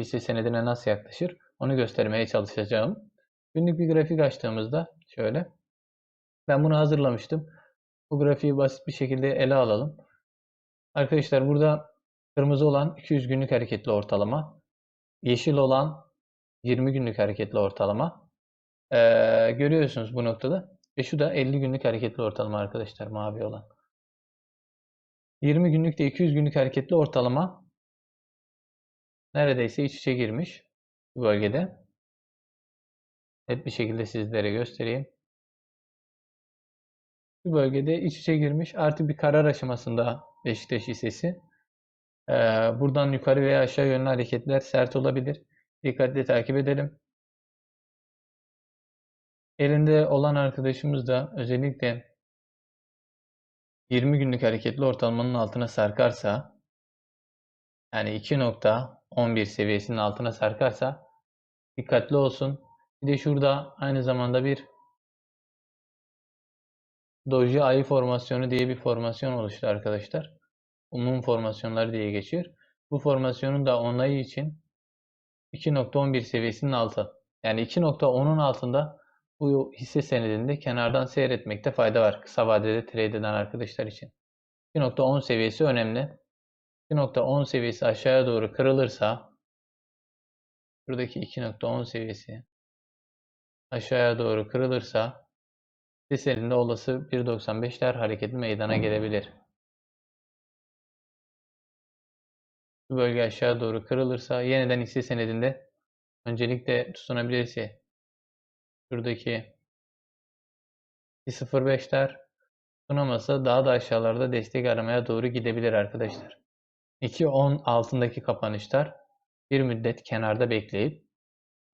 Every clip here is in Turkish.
hisse senedine nasıl yaklaşır onu göstermeye çalışacağım. Günlük bir grafik açtığımızda şöyle. Ben bunu hazırlamıştım. Bu grafiği basit bir şekilde ele alalım. Arkadaşlar burada kırmızı olan 200 günlük hareketli ortalama. Yeşil olan 20 günlük hareketli ortalama. Ee, görüyorsunuz bu noktada. Ve şu da 50 günlük hareketli ortalama arkadaşlar mavi olan. 20 günlük de 200 günlük hareketli ortalama neredeyse iç içe girmiş bu bölgede. Net bir şekilde sizlere göstereyim. Bu bölgede iç içe girmiş. Artık bir karar aşamasında Beşiktaş hissesi. Ee, buradan yukarı veya aşağı yönlü hareketler sert olabilir. Dikkatli takip edelim. Elinde olan arkadaşımız da özellikle 20 günlük hareketli ortalamanın altına sarkarsa yani 2.11 seviyesinin altına sarkarsa dikkatli olsun. Bir de şurada aynı zamanda bir Doji ayı formasyonu diye bir formasyon oluştu arkadaşlar. Umum formasyonları diye geçiyor. Bu formasyonun da onayı için 2.11 seviyesinin altı. Yani 2.10'un altında bu hisse senedinde kenardan seyretmekte fayda var. Kısa vadede trade eden arkadaşlar için. 2.10 seviyesi önemli. 2.10 seviyesi aşağıya doğru kırılırsa buradaki 2.10 seviyesi aşağıya doğru kırılırsa hisse senedinde olası 1.95'ler hareketi meydana gelebilir. Bu bölge aşağı doğru kırılırsa yeniden hisse senedinde öncelikle tutunabilirse şuradaki 0.5'ler tutunamasa daha da aşağılarda destek aramaya doğru gidebilir arkadaşlar. 2.10 altındaki kapanışlar bir müddet kenarda bekleyip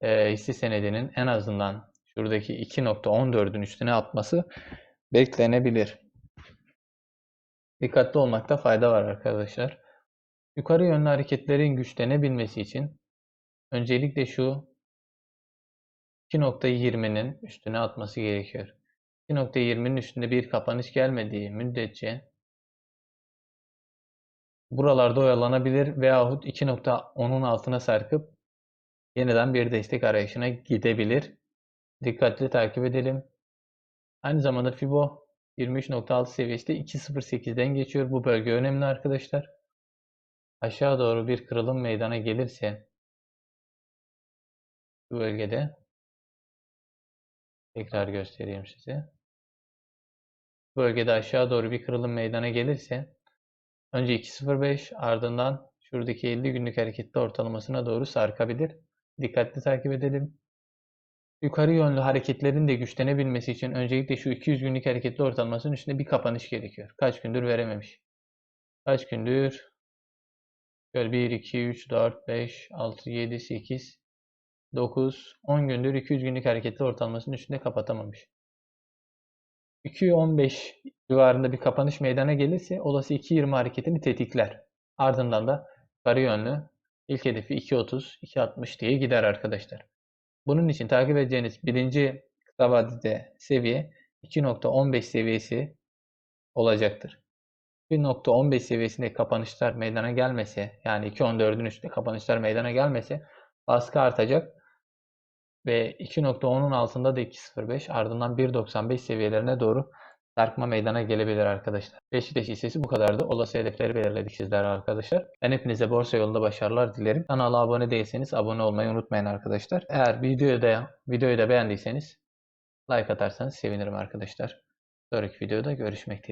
e, hisse senedinin en azından şuradaki 2.14'ün üstüne atması beklenebilir. Dikkatli olmakta fayda var arkadaşlar. Yukarı yönlü hareketlerin güçlenebilmesi için öncelikle şu 2.20'nin üstüne atması gerekiyor. 2.20'nin üstünde bir kapanış gelmediği müddetçe buralarda oyalanabilir veyahut 2.10'un altına sarkıp yeniden bir destek arayışına gidebilir. Dikkatli takip edelim. Aynı zamanda Fibo 23.6 seviyesi de 2.08'den geçiyor. Bu bölge önemli arkadaşlar. Aşağı doğru bir kırılım meydana gelirse bu bölgede tekrar göstereyim size. Bu bölgede aşağı doğru bir kırılım meydana gelirse önce 2.05 ardından şuradaki 50 günlük hareketli ortalamasına doğru sarkabilir. Dikkatli takip edelim. Yukarı yönlü hareketlerin de güçlenebilmesi için öncelikle şu 200 günlük hareketli ortalamasının üstünde bir kapanış gerekiyor. Kaç gündür verememiş. Kaç gündür? Şöyle 1, 2, 3, 4, 5, 6, 7, 8, 9, 10 gündür 200 günlük hareketli ortalamasının üstünde kapatamamış. 2.15 civarında bir kapanış meydana gelirse olası 2.20 hareketini tetikler. Ardından da yukarı yönlü ilk hedefi 2.30, 2.60 diye gider arkadaşlar. Bunun için takip edeceğiniz birinci kısa vadede seviye 2.15 seviyesi olacaktır. 1.15 seviyesinde kapanışlar meydana gelmese yani 2.14'ün üstünde kapanışlar meydana gelmese baskı artacak ve 2.10'un altında da 2.05 ardından 1.95 seviyelerine doğru sarkma meydana gelebilir arkadaşlar. Beşiktaş hissesi bu kadardı. Olası hedefleri belirledik sizlere arkadaşlar. Ben hepinize borsa yolunda başarılar dilerim. Kanala abone değilseniz abone olmayı unutmayın arkadaşlar. Eğer videoyu da, videoyu da beğendiyseniz like atarsanız sevinirim arkadaşlar. Sonraki videoda görüşmek dileğiyle.